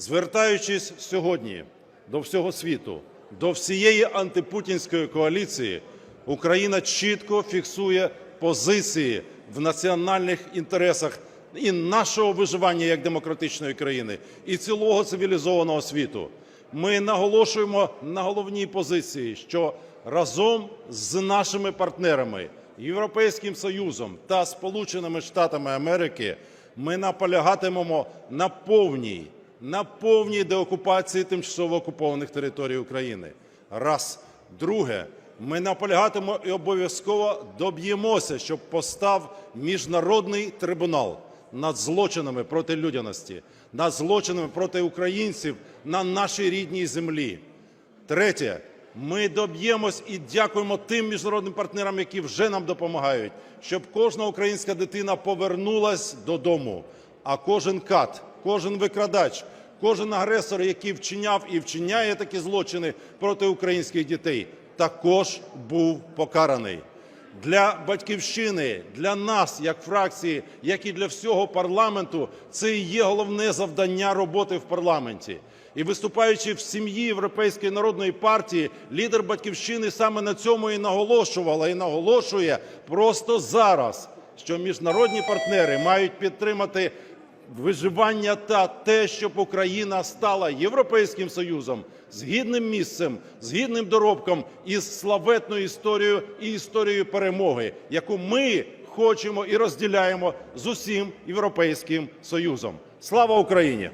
Звертаючись сьогодні до всього світу, до всієї антипутінської коаліції, Україна чітко фіксує позиції в національних інтересах і нашого виживання як демократичної країни, і цілого цивілізованого світу. Ми наголошуємо на головній позиції, що разом з нашими партнерами, Європейським Союзом та Сполученими Штатами Америки ми наполягатимемо на повній, на повній деокупації тимчасово окупованих територій України. Раз. Друге, ми наполягатимемо і обов'язково доб'ємося, щоб постав міжнародний трибунал над злочинами проти людяності, над злочинами проти українців на нашій рідній землі. Третє, ми доб'ємось і дякуємо тим міжнародним партнерам, які вже нам допомагають, щоб кожна українська дитина повернулась додому. А кожен кат, кожен викрадач, кожен агресор, який вчиняв і вчиняє такі злочини проти українських дітей, також був покараний. Для батьківщини, для нас, як фракції, як і для всього парламенту, це і є головне завдання роботи в парламенті. І виступаючи в сім'ї Європейської народної партії, лідер батьківщини саме на цьому і наголошувала, і наголошує просто зараз, що міжнародні партнери мають підтримати виживання та те, щоб Україна стала Європейським Союзом з гідним місцем, з гідним доробком і з славетною історією і історією перемоги, яку ми хочемо і розділяємо з усім Європейським Союзом. Слава Україні!